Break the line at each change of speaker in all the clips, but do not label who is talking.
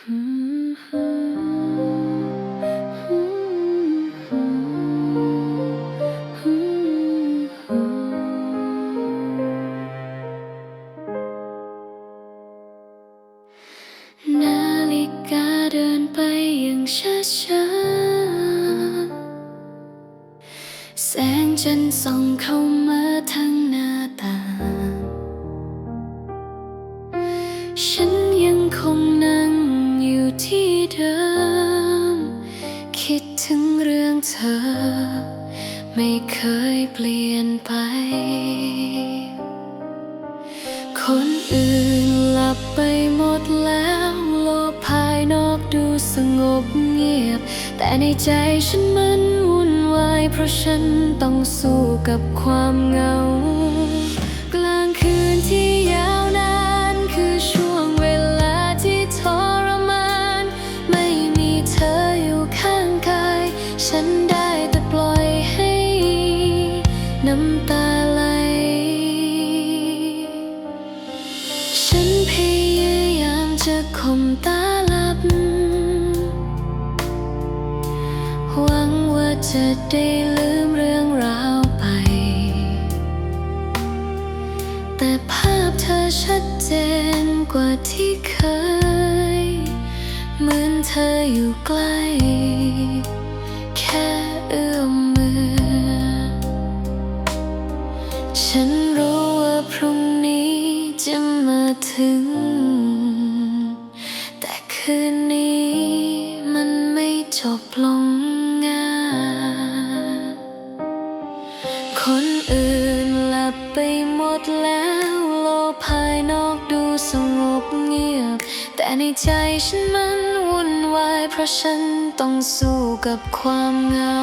นาฬิกาเดินไปอย่างช้าช้าๆ แสงจันทร์ส่องเข้ามา ถึงเรื่องเธอ ไม่เคยเปลี่ยนไป คนอื่นหลับไปหมดแล้ว โลกภายนอกดูสงบเงียบ แต่ในใจฉันมันวุ่นวาย เพราะฉันต้องสู้กับความเหงา ไหล ฉันพยายามจะข่มตาหลับ หวังว่าจะได้ลืมเรื่องราวไป แต่ภาพเธอชัดเจนกว่าที่เคย เหมือนเธออยู่ใกล้ แค่เอื้อม ถึง แต่คืนนี้มันไม่จบลงง่ายคนอื่นหลับไปหมดแล้วโลกภายนอกดูสงบเงียบ แต่ในใจฉันมันวุ่นวายเพราะฉันต้องสู้กับความเหงา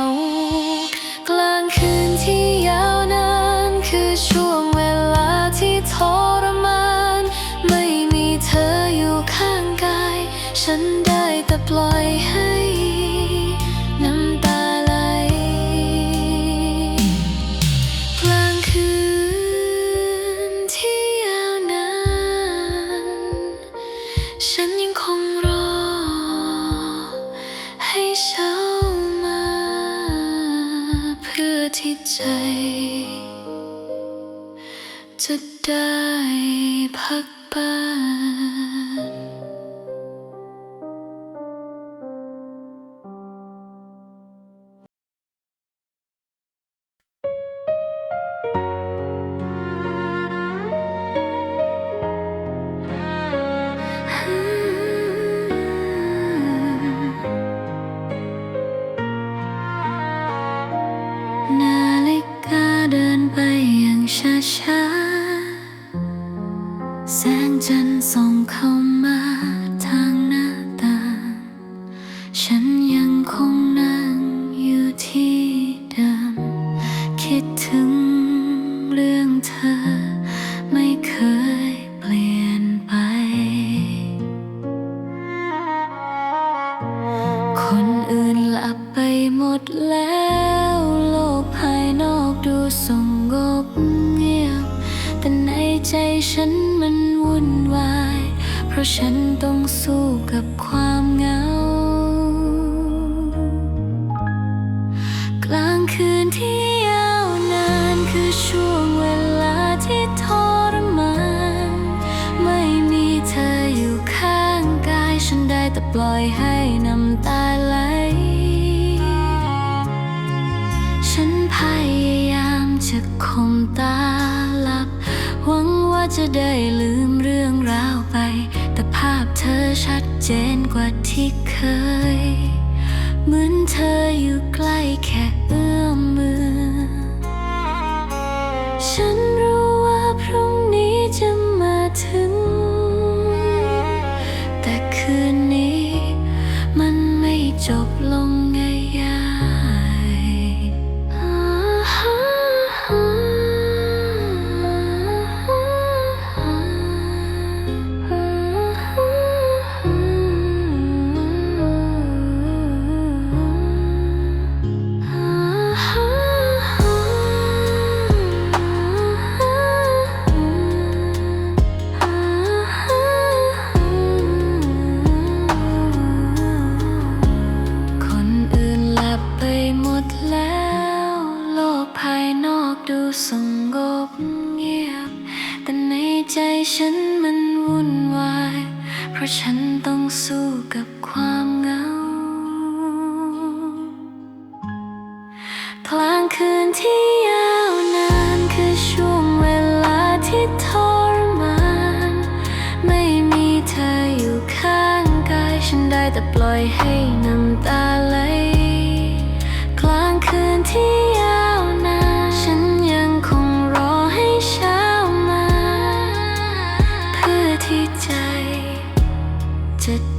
ฉันยังคงรอ ให้เช้ามา เพื่อที่ใจ จะได้พักบ้าน จันทร์ส่องเข้ามาทางหน้าต่างฉันยังคงนั่งอยู่ที่เดิม คิดถึงเรื่องเธอไม่เคยเปลี่ยนไป คนอื่นหลับไปหมดแล้ว โลกภายนอกดูสงบเงียบ แต่ในใจฉันมัน วุ่นวาย เพราะฉันต้องสู้กับความเหงา กลางคืนที่ยาวนานคือช่วงเวลาที่ทรมาน ไม่มีเธออยู่ข้างกาย ฉันได้แต่ปล่อยให้น้ำตาไหล ฉันพยายามจะข่มตาหลับหวังว่า จะได้ลืมเรื่องราวไป แต่ภาพเธอชัดเจนกว่าที่เคย เหมือนเธออยู่ใกล้แค่เอื้อมมือ ฉัน งบเงียบ แต่ในใจฉันมันวุ่นวาย เพราะฉันต้องสู้กับความเหงา กลางคืนที่ยาวนานคือช่วงเวลาที่ทรมาน ไม่มีเธออยู่ข้างกาย ฉันได้แต่ปล่อยให้น้ำตาไหล กลางคืนที่ เ